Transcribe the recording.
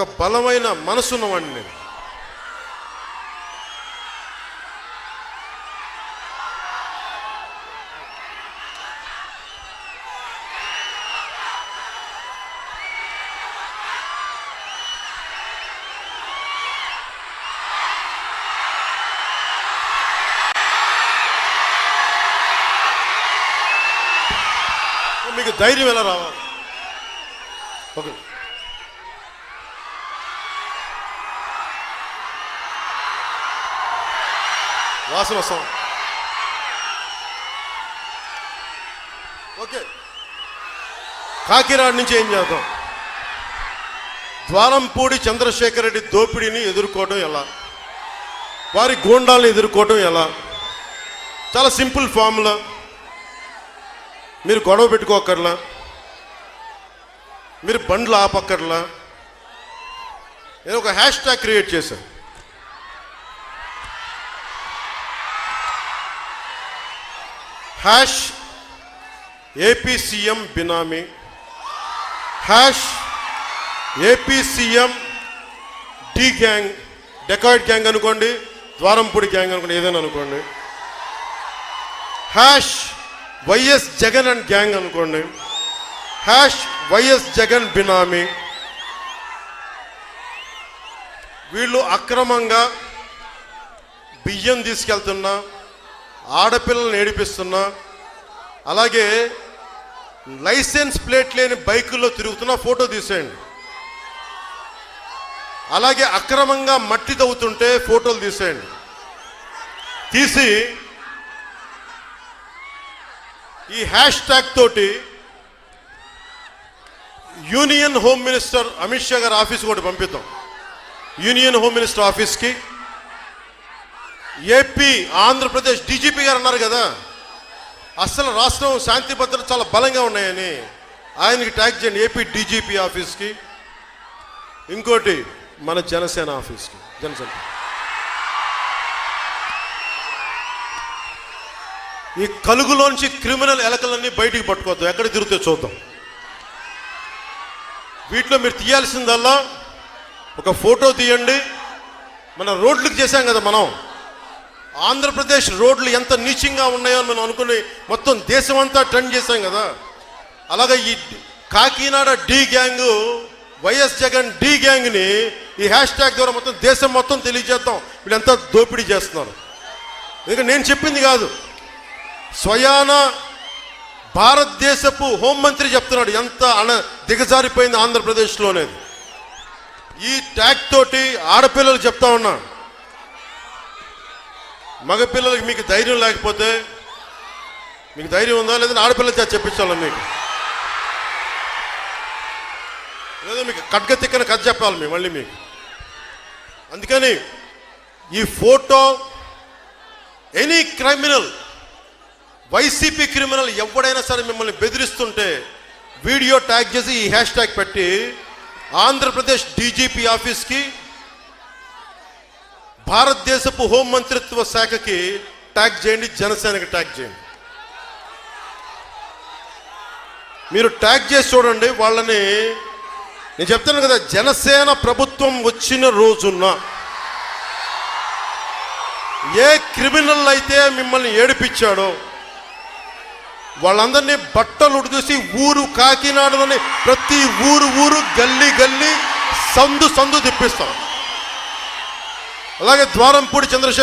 ఒక బలమైన మనసు ఉన్నవాడిని నేను. మీకు ధైర్యం ఎలా రావాలి? ఓకే. వాసన వస్తాం ఓకే. కాకినాడ నుంచి ఏం చేద్దాం? ద్వారంపూడి చంద్రశేఖర్ రెడ్డి దోపిడీని ఎదుర్కోవడం ఎలా? వారి గూండాలను ఎదుర్కోవడం ఎలా? చాలా సింపుల్ ఫార్ములా. మీరు గొడవ పెట్టుకోకర్లా? మీరు బండ్లు ఆపక్కర్లా? నేను ఒక హ్యాష్ ట్యాగ్ క్రియేట్ చేశాను. Hash AP CM benami hash AP CM D gang dacoit gang అనుకోండి ద్వారంపూడి గ్యాంగ్ అనుకోండి ఏదైనా అనుకోండి. Hash YS Jagan and gang అనుకోండి. హ్యాష్ వైఎస్ జగన్ బినామీ వీళ్ళు అక్రమంగా బియ్యం తీసుకెళ్తున్నా ఆడపిల్లల్ని ఏడిపిస్తున్నా అలాగే లైసెన్స్ ప్లేట్ లేని బైకుల్లో తిరుగుతున్న ఫోటో తీసేయండి. అలాగే అక్రమంగా మట్టి తవ్వుతుంటే ఫోటోలు తీసేయండి. తీసి ఈ హ్యాష్ ట్యాగ్ తోటి union home minister Amit Shah గారి ఆఫీస్ కూడా పంపిద్దాం. యూనియన్ హోమ్ మినిస్టర్ ఆఫీస్కి ఏపీ ఆంధ్రప్రదేశ్ డీజీపీ గారు అన్నారు కదా అసలు రాష్ట్రం శాంతి భద్రత చాలా బలంగా ఉన్నాయని ఆయనకి ట్యాగ్ చేయండి ఏపీ డీజీపీ ఆఫీస్కి. ఇంకోటి మన జనసేన ఆఫీస్కి. జనసేన. ఈ కలుగులోంచి క్రిమినల్ ఎలకలన్నీ బయటికి పట్టుకోవద్దు ఎక్కడ తిరిగితే చూద్దాం. వీటిలో మీరు తీయాల్సిందల్లా ఒక ఫోటో తీయండి. మన రోడ్లకు చేశాం కదా మనం. ఆంధ్రప్రదేశ్ రోడ్లు ఎంత నీచంగా ఉన్నాయో అని మనం అనుకుని మొత్తం దేశం అంతా ట్రెండ్ చేశాం కదా. అలాగే ఈ Kakinada D gang YS Jagan D గ్యాంగ్ని ఈ హ్యాష్ ట్యాగ్ ద్వారా మొత్తం దేశం మొత్తం తెలియజేద్దాం. వీళ్ళంతా దోపిడీ చేస్తున్నారు. ఎందుకంటే నేను చెప్పింది కాదు. స్వయాన భారతదేశపు హోంమంత్రి చెప్తున్నాడు ఎంత అన దిగజారిపోయింది ఆంధ్రప్రదేశ్లోనే ఈ ట్యాగ్ తోటి ఆడపిల్లలు చెప్తా ఉన్నాను మగపిల్లలకి మీకు ధైర్యం లేకపోతే మీకు ధైర్యం ఉందా? లేదంటే ఆడపిల్ల చేత చెప్పించాలి మీకు? లేదా మీకు కట్గ తిక్కన కథ చెప్పాలి మేము మళ్ళీ మీకు? అందుకని ఈ photo any criminal YCP criminal ఎవడైనా సరే మిమ్మల్ని బెదిరిస్తుంటే వీడియో ట్యాగ్ చేసి ఈ హ్యాష్ ట్యాగ్ పెట్టి ఆంధ్రప్రదేశ్ డీజీపీ ఆఫీస్కి భారతదేశపు హోం మంత్రిత్వ శాఖకి ట్యాగ్ చేయండి జనసేనకి ట్యాగ్ చేయండి. మీరు ట్యాగ్ చేసి చూడండి వాళ్ళని నేను చెప్తాను కదా జనసేన ప్రభుత్వం వచ్చిన రోజున ఏ క్రిమినల్ అయితే మిమ్మల్ని ఏడిపించాడో వాళ్ళందరినీ బట్టలు ఉడికేసి ఊరు కాకినాడలోని ప్రతి ఊరు ఊరు గల్లీ గల్లీ సందు సందు తిప్పిస్తాం. అలాగే ద్వారంపూడి చంద్రశేఖర్